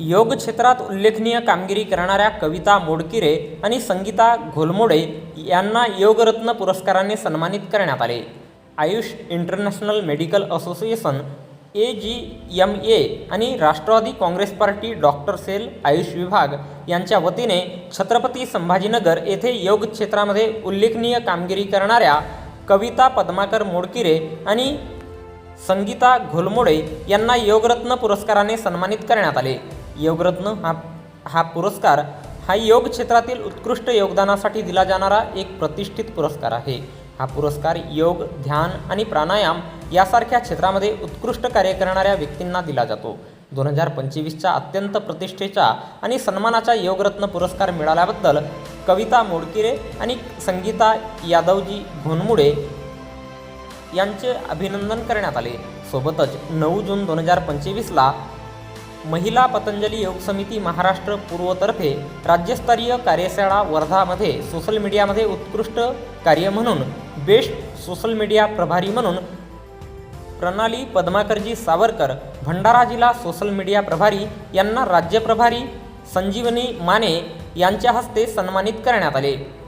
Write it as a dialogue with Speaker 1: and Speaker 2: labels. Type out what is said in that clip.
Speaker 1: योग क्षेत्रात उल्लेखनीय कामगिरी करणाऱ्या कविता मोडकिरे आणि संगीता घोलमोडे यांना योगरत्न पुरस्काराने सन्मानित करण्यात आले. Ayush international medical association A G M A आणि Rashtrawadi Congress party doctor cell Ayush विभाग यांच्या वतीने छत्रपती संभाजीनगर येथे योग क्षेत्रामध्ये उल्लेखनीय कामगिरी करणाऱ्या कविता पद्माकर मोडकिरे आणि संगीता घोलमोडे यांना योगरत्न पुरस्काराने सन्मानित करण्यात आले. योगरत्न हा हा पुरस्कार हा योग क्षेत्रातील उत्कृष्ट योगदानासाठी दिला जाणारा एक प्रतिष्ठित पुरस्कार आहे. हा पुरस्कार योग ध्यान आणि प्राणायाम यासारख्या क्षेत्रामध्ये उत्कृष्ट कार्य करणाऱ्या व्यक्तींना दिला जातो. दोन हजार पंचवीसच्या अत्यंत प्रतिष्ठेच्या आणि सन्मानाचा योगरत्न पुरस्कार मिळाल्याबद्दल कविता मोडकिरे आणि संगीता यादवजी घोनमुडे यांचे अभिनंदन करण्यात आले. सोबतच नऊ जून दोन हजार पंचवीसला महिला पतंजली योग समिती महाराष्ट्र पूर्वतर्फे राज्यस्तरीय कार्यशाळा वर्धामध्ये सोशल मीडियामध्ये उत्कृष्ट कार्य म्हणून बेस्ट सोशल मीडिया प्रभारी म्हणून प्रणाली पद्माकरजी सावरकर भंडारा जिल्हा सोशल मीडिया प्रभारी यांना राज्य प्रभारी संजीवनी माने यांच्या हस्ते सन्मानित करण्यात आले.